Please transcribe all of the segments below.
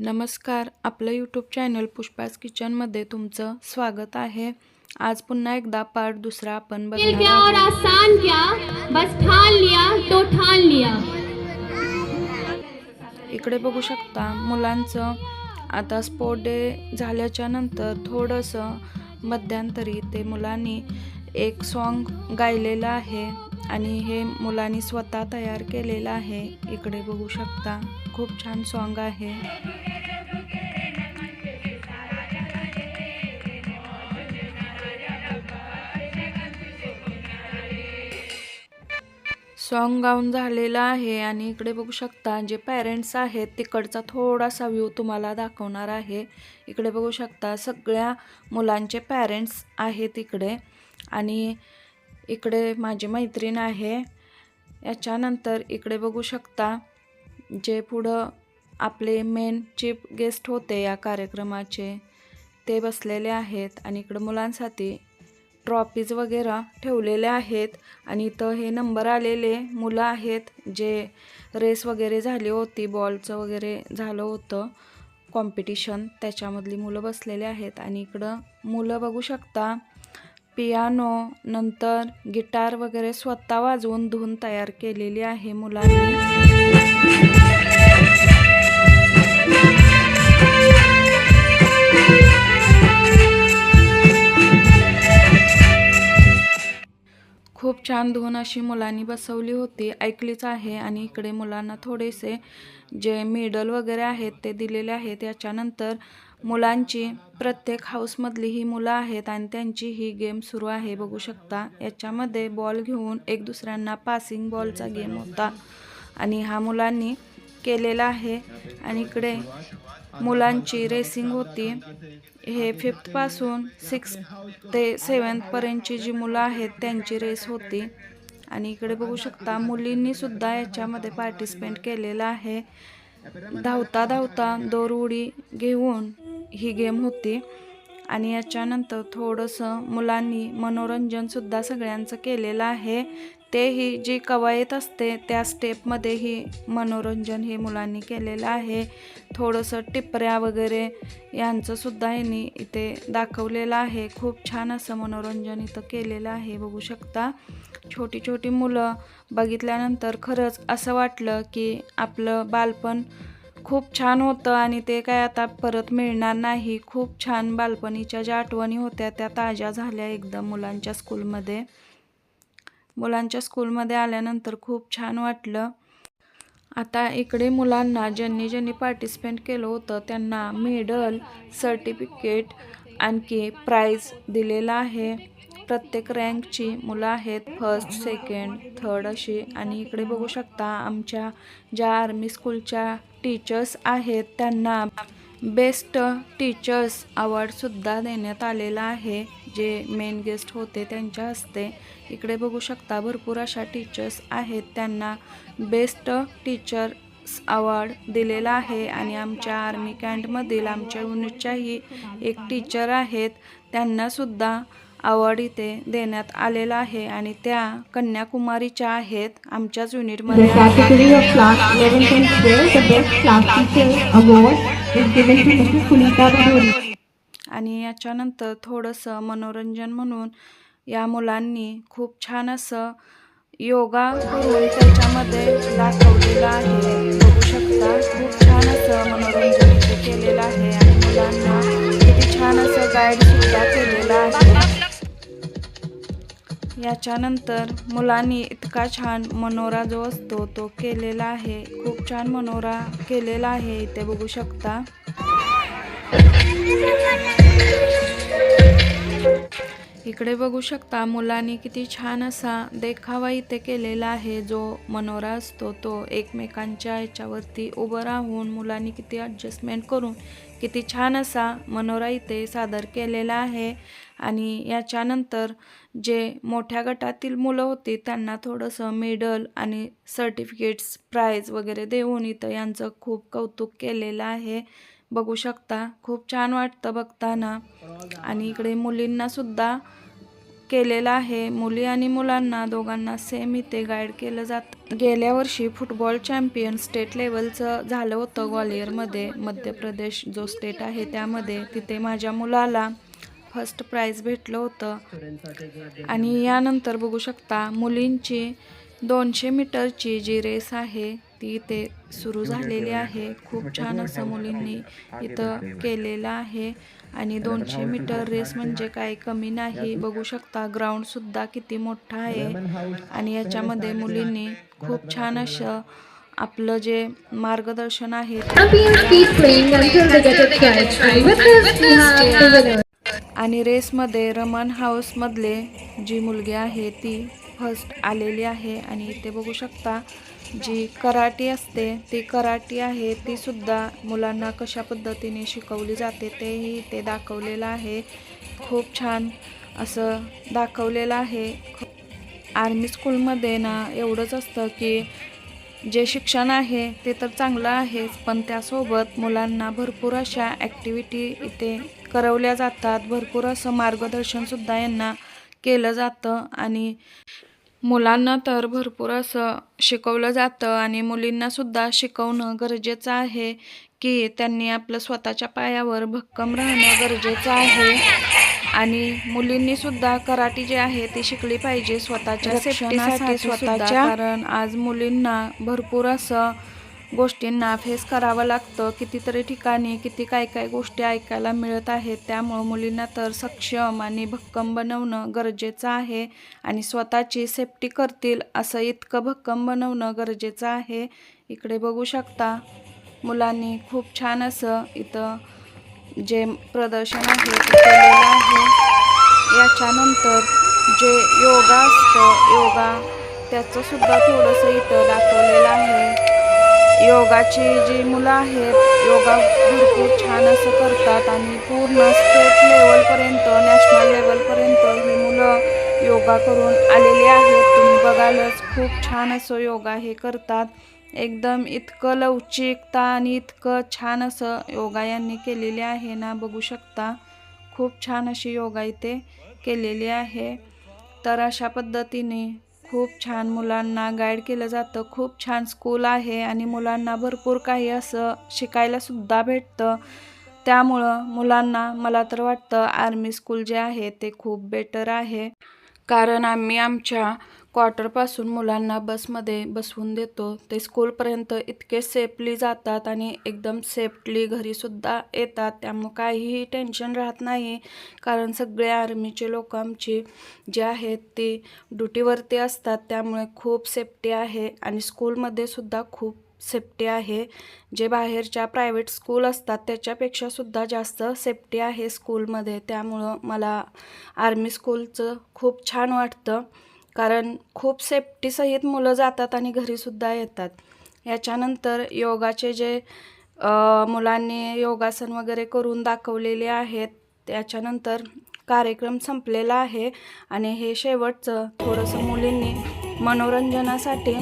नमस्कार आपलं YouTube channel Pushpa's किचनमध्ये तुमचं स्वागत आहे. आज पुन्हा एकदा पार्ट दुसरा आपण मुश्किल बघणार क्या और आहोत. आसान क्या बस ठान लिया तो ठान लिया. इकडे बघू शकता मुलांचं आता स्पोर्ट डे झाल्याच्यानंतर थोडंसं मध्यंतरी ते मुलांनी एक सॉन्ग गायलेलं आहे आणि हे मुलांनी स्वतः तयार केलेलं आहे. इकडे बघू शकता खूप छान सॉन्ग आहे. सॉन्ग गाऊन झालेलं आहे आणि इकडे बघू शकता जे पॅरेंट्स आहेत तिकडचा थोडासा व्ह्यू तुम्हाला दाखवणार आहे. इकडे बघू शकता सगळ्या मुलांचे पॅरेंट्स आहेत इकडे. आणि इकडे माझी मैत्रीण आहे. याच्यानंतर इकडे बघू शकता जे पुढं आपले मेन चीफ गेस्ट होते या कार्यक्रमाचे ते बसलेले आहेत. आणि इकडं मुलांसाठी ट्रॉफीज वगैरे ठेवलेले आहेत आणि इथं हे नंबर आलेले मुलं आहेत जे रेस वगैरे झाली होती बॉलचं वगैरे झालं होतं कॉम्पिटिशन त्याच्यामधली मुलं बसलेले आहेत आणि इकडं मुलं बघू शकता पियानो नंतर गिटार वगैरे स्वतः वाजवून धून तयार केलेली आहे मुलांनी. खूप छान धून अशी मुलांनी बसवली होती ऐकलीच आहे. आणि इकडे मुलांना थोडेसे जे मेडल वगैरे आहेत ते दिलेले आहेत. याच्यानंतर मुलांची प्रत्येक हाऊसमधली ही मुलं आहेत आणि त्यांची ही गेम सुरू आहे बघू शकता. याच्यामध्ये बॉल घेऊन एक दुसऱ्यांना पासिंग बॉलचा गेम होता. आणि हा मुलांनी केलेला आहे. आणि इकडे मुलांची रेसिंग होती. हे फिफ्थपासून सिक्स ते सेवन्थपर्यंतची जी मुलं आहेत त्यांची रेस होती. आणि इकडे बघू शकता मुलींनीसुद्धा याच्यामध्ये पार्टिसिपेट केलेलं आहे. धावता धावता दोर उडी घेऊन ही गेम होती. आणि याच्यानंतर थोडंसं मुलांनी मनोरंजनसुद्धा सगळ्यांचं केलेलं आहे. तेही जी कवायत असते त्या स्टेपमध्येही मनोरंजन हे मुलांनी केलेलं आहे. थोडंसं टिपऱ्या वगैरे यांचंसुद्धा यांनी इथे दाखवलेलं आहे. खूप छान असं मनोरंजन इथं केलेलं आहे बघू शकता. छोटी छोटी मुलं बघितल्यानंतर खरंच असं वाटलं की आपलं बालपण खूप छान होतं आणि ते काय आता परत मिळणार नाही. खूप छान बालपणीच्या ज्या आठवणी होत्या त्या ताज्या झाल्या एकदम मुलांच्या स्कूलमध्ये. मुलांच्या स्कूलमध्ये आल्यानंतर खूप छान वाटलं. आता इकडे मुलांना ज्यांनी ज्यांनी पार्टिसिपेट केलं होतं त्यांना मेडल सर्टिफिकेट आणखी प्राईज दिलेलं आहे. प्रत्येक रँकची मुलं आहेत फर्स्ट सेकंड थर्ड अशी. आणि इकडे बघू शकता आमच्या ज्या आर्मी स्कूलच्या टीचर्स आहेत त्यांना बेस्ट टीचर्स अवॉर्डसुद्धा देण्यात आलेला आहे. जे मेन गेस्ट होते त्यांच्या हस्ते. इकडे बघू शकता भरपूर अशा टीचर्स आहेत. त्यांना बेस्ट टीचर्स अवॉर्ड दिलेला आहे. आणि आमच्या आर्मी कॅन्टमधील आमच्या युनिटच्याही एक टीचर आहेत. त्यांनासुद्धा अवॉर्ड इथे देण्यात आलेला आहे आणि त्या कन्याकुमारीच्या आहेत आमच्याच युनिटमध्ये The category of class 11th and 12th, the best class teacher award is given to Mrs. Sunita Biduri. आणि याच्यानंतर थोडंसं मनोरंजन म्हणून या मुलांनी खूप छान असं योगा करून त्याच्यामध्ये दाखवलेलं आहे बघू शकता खूप छान असं मनोरंजन केलेलं आहे आणि मुलांना किती छान असं गाईडसुद्धा केलेलं आहे याच्यानंतर मुलांनी इतका छान मनोरा जो असतो तो केलेला आहे. खूप छान मनोरा केलेला आहे. इथे बघू शकता. इकडे बघू शकता मुलांनी किती छान असा देखावा इथे केलेला आहे जो मनोरा असतो तो एकमेकांच्या याच्यावरती उभं राहून मुलांनी किती ॲडजस्टमेंट करून किती छान असा मनोरा इथे सादर केलेला आहे. आणि याच्यानंतर जे मोठ्या गटातील मुलं होती त्यांना थोडंसं मेडल आणि सर्टिफिकेट्स प्राईज वगैरे देऊन इथं यांचं खूप कौतुक केलेलं आहे. बघू शकता खूप छान वाटतं बघताना. आणि इकडे मुलींना सुद्धा केलेलं आहे. मुली आणि मुलांना दोघांना सेम इथे गाईड केलं जातं. गेल्या वर्षी फुटबॉल चॅम्पियन स्टेट लेवलचं झालं होतं ग्वालियरमध्ये मध्य. प्रदेश जो स्टेट आहे त्यामध्ये तिथे माझ्या मुलाला फर्स्ट प्राईज भेटलं होतं. आणि यानंतर बघू शकता मुलींची दोनशे मीटरची जी रेस आहे ती इथे सुरू झालेली आहे. खूप छान असं मुलींनी इथं केलेलं आहे. आणि दोनशे मीटर रेस म्हणजे काही कमी नाही. बघू शकता ग्राउंड सुद्धा किती मोठा आहे. आणि याच्यामध्ये मुलींनी खूप छान असं आपलं जे मार्गदर्शन आहे. आणि रेसमध्ये रमन हाऊसमधले जी मुलगी आहे ती फर्स्ट आलेली आहे. आणि इथे बघू शकता जी कराटी असते ती कराटी आहे ती सुद्धा मुलांना कशा पद्धतीने शिकवली जाते तेही इथे दाखवलेलं आहे. खूप छान असं दाखवलेलं आहे. आर्मी स्कूलमध्ये ना एवढंच असतं की जे शिक्षण आहे ते तर चांगलं आहेच पण त्यासोबत मुलांना भरपूर अशा ॲक्टिव्हिटी इथे करवल्या जातात. भरपूर असं मार्गदर्शनसुद्धा यांना केलं जातं आणि मुलांना तर भरपूर असं शिकवलं जातं आणि मुलींनासुद्धा शिकवणं गरजेचं आहे की त्यांनी आपलं स्वतःच्या पायावर भक्कम राहणं गरजेचं आहे. आणि मुलींनी सुद्धा कराटे जे आहे ती शिकली पाहिजे स्वतःच्या सेफ्टीसाठी स्वतःच्या कारण आज मुलींना भरपूर असं गोष्टींना फेस करावं लागतं. कितीतरी ठिकाणी किती काय काय गोष्टी ऐकायला मिळत आहेत. त्यामुळं मुलींना तर सक्षम आणि भक्कम बनवणं गरजेचं आहे आणि स्वतःची सेफ्टी करतील असं इतकं भक्कम बनवणं गरजेचं आहे. इकडे बघू शकता मुलांनी खूप छान असं इथं जे प्रदर्शन आहे ते केलेलं आहे. याच्यानंतर जे योगा असतं योगा त्याचंसुद्धा थोडंसं इथं दाखवलेलं आहे. योगाची जी मुलं आहेत योगा भरपूर छान असं करतात आणि पूर्ण स्टेट लेवलपर्यंत नॅशनल लेवलपर्यंत ही मुलं योगा करून आलेली आहेत. तुम्ही बघालच खूप छान असं योगा हे करतात. एकदम इतकं लवचिकता आणि इतकं छान असं योगा यांनी केलेली आहे ना बघू शकता. खूप छान अशी योगा इथे केलेली आहे. तर अशा पद्धतीने खूप छान मुलांना गाईड केलं जातं. खूप छान स्कूल आहे आणि मुलांना भरपूर काही असं शिकायला सुद्धा भेटतं. त्यामुळं मुलांना मला तर वाटतं आर्मी स्कूल जे आहे ते खूप बेटर आहे. कारण आम्ही आमच्या क्वार्टरपासून मुलांना बसमध्ये बसवून देतो. ते स्कूलपर्यंत इतके सेफली जातात आणि एकदम सेफली घरीसुद्धा येतात. त्यामुळं काहीही टेन्शन राहत नाही. कारण सगळे आर्मीचे लोक आमची जे आहेत ती ड्युटीवरती असतात. त्यामुळे खूप सेफ्टी आहे. आणि स्कूलमध्ये सुद्धा खूप सेफ्टी आहे. जे बाहेरच्या प्रायव्हेट स्कूल असतात त्याच्यापेक्षा सुद्धा जास्त सेफ्टी आहे स्कूलमध्ये त्यामुळं मला आर्मी स्कूलचं खूप छान वाटतं. कारण खूप सेफ्टीसहित मुलं जातात आणि घरीसुद्धा येतात. याच्यानंतर योगाचे जे मुलांनी योगासन वगैरे करून दाखवलेले आहेत त्याच्यानंतर कार्यक्रम संपलेला आहे आणि हे शेवटचं थोडंसं मुलींनी मनोरंजनासाठी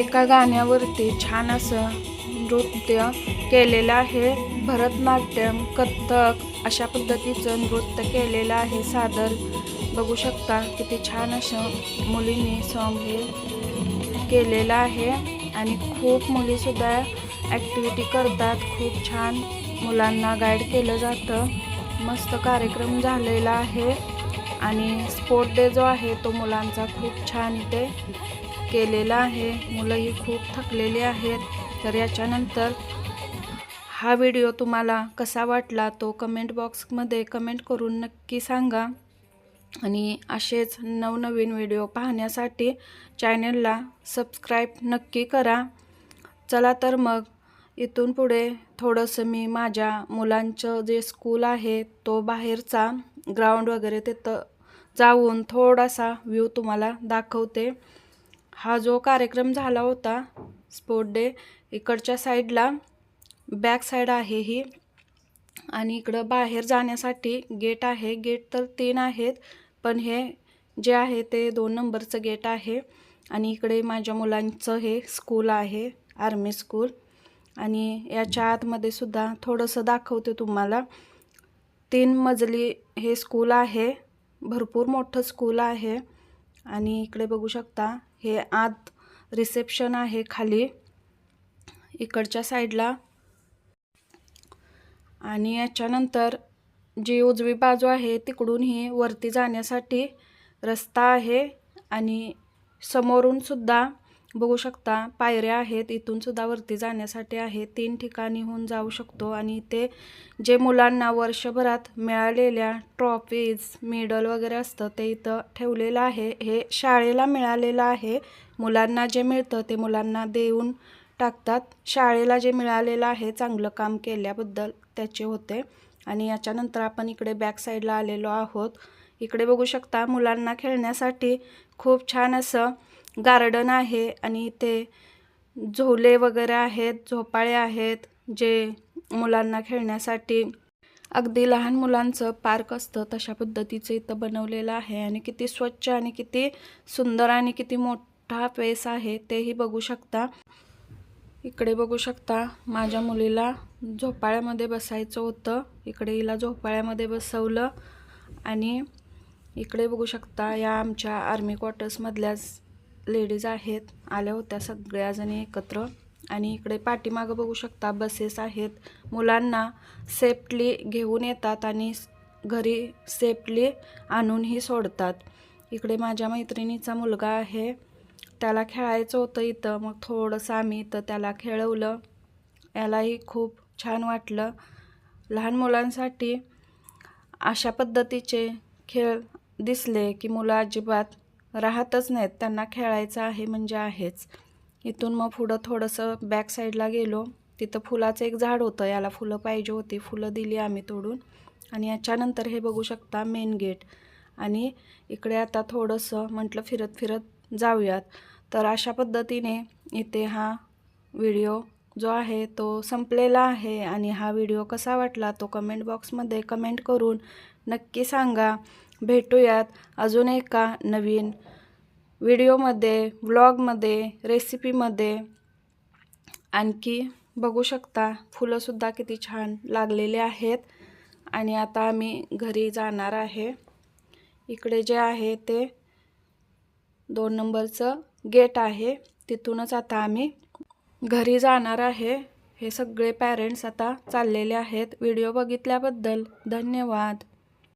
एका गाण्यावरती छान असं नृत्य केलेलं आहे. भरतनाट्यम कथ्थक अशा पद्धतीचं नृत्य केलेलं आहे सादर बघू शकता किती छान असं मुलींनी सॉन्ग हे केलेलं आहे. आणि खूप मुलीसुद्धा ॲक्टिव्हिटी करतात. खूप छान मुलांना गाईड केलं जातं. मस्त कार्यक्रम झालेला आहे. आणि स्पोर्ट डे जो आहे तो मुलांचा खूप छान इथे केलेला आहे. मुलंही खूप थकलेली आहेत. तर याच्यानंतर हा व्हिडिओ तुम्हाला कसा वाटला तो कमेंट बॉक्समध्ये कमेंट करून नक्की सांगा. आणि असेच नवनवीन व्हिडिओ पाहण्यासाठी चॅनलला सबस्क्राईब नक्की करा. चला तर मग इथून पुढे थोडंसं मी माझ्या मुलांचं जे स्कूल आहे तो बाहेरचा ग्राउंड वगैरे तिथं जाऊन थोडासा व्ह्यू तुम्हाला दाखवते. हा जो कार्यक्रम झाला होता स्पोर्ट डे इकडच्या साईडला बॅक साईड आहे ही. आणि इकडं बाहेर जाण्यासाठी गेट आहे. गेट तर तीन आहेत. पण हे जे आहे ते दोन नंबरचं गेट आहे. आणि इकडे माझ्या मुलांचं हे स्कूल आहे आर्मी स्कूल. आणि याच्या आतमध्ये सुद्धा थोडंसं दाखवते तुम्हाला. तीन मजली हे स्कूल आहे भरपूर मोठं स्कूल आहे. आणि इकडे बघू शकता हे आत रिसेप्शन आहे खाली इकडच्या साईडला. आणि याच्यानंतर जी उजवी बाजू आहे तिकडून ही वरती जाण्यासाठी रस्ता आहे आणि समोरून सुद्धा बघू शकता पायऱ्या आहेत इथून सुद्धा वरती जाण्यासाठी आहे. तीन ठिकाणीहून जाऊ शकतो आणि ते जे मुलांना वर्षभरात मिळालेल्या ट्रॉफीज मेडल वगैरे असतं ते इथं ठेवलेलं आहे. हे शाळेला मिळालेलं आहे. मुलांना जे मिळतं ते मुलांना देऊन टाकतात. शाळेला जे मिळालेलं आहे चांगलं काम केल्याबद्दल त्याचे होते. आणि याच्यानंतर आपण इकडे बॅक साईडला आलेलो आहोत. इकडे बघू शकता मुलांना खेळण्यासाठी खूप छान असं गार्डन आहे आणि इथे झोले वगैरे आहेत झोपाळे आहेत जे मुलांना खेळण्यासाठी. अगदी लहान मुलांचं पार्क असतं तशा पद्धतीचं इथं बनवलेलं आहे आणि किती स्वच्छ आणि किती सुंदर आणि किती मोठा पेस आहे तेही बघू शकता. इकडे बघू शकता माझ्या मुलीला झोपाळ्यामध्ये बसायचं होतं. इकडे हिला झोपाळ्यामध्ये बसवलं आणि इकडे बघू शकता या आमच्या आर्मी क्वार्टर्समधल्याच लेडीज आहेत. आल्या होत्या सगळ्याजणी एकत्र. आणि इकडे पाठीमागं बघू शकता बसेस आहेत. मुलांना सेफ्टली घेऊन येतात आणि घरी सेफ्टली आणूनही सोडतात. इकडे माझ्या मैत्रिणीचा मुलगा आहे. त्याला खेळायचं होतं इथं. मग थोडंसं आम्ही इथं त्याला खेळवलं. यालाही खूप छान वाटलं. लहान मुलांसाठी अशा पद्धतीचे खेळ दिसले की मुलं अजिबात राहतच नाहीत. त्यांना खेळायचं आहे म्हणजे आहेच. इथून मग पुढं थोडंसं बॅक साईडला गेलो. तिथं फुलाचं एक झाड होतं. याला फुलं पाहिजे होती. फुलं दिली आम्ही तोडून. आणि याच्यानंतर हे बघू शकता मेन गेट आणि इकडे आता थोडंसं म्हटलं फिरत फिरत जाऊयात. तर अशा पद्धतीने इथे हा व्हिडिओ जो आहे तो संपलेला आहे आणि हा व्हिडिओ कसा वाटला तो कमेंट बॉक्समध्ये कमेंट करून नक्की सांगा. भेटूयात अजून एका नवीन व्हिडिओमध्ये व्लॉगमध्ये रेसिपीमध्ये आणखी बघू शकता फुलंसुद्धा किती छान लागलेले आहेत. आणि आता आम्ही घरी जाणार आहे. इकडे जे आहे ते दोन नंबरचं गेट आहे. तिथूनच आता आम्ही घरी जाणार आहे. हे सगळे पॅरेंट्स आता चाललेले आहेत. व्हिडिओ बघितल्याबद्दल धन्यवाद.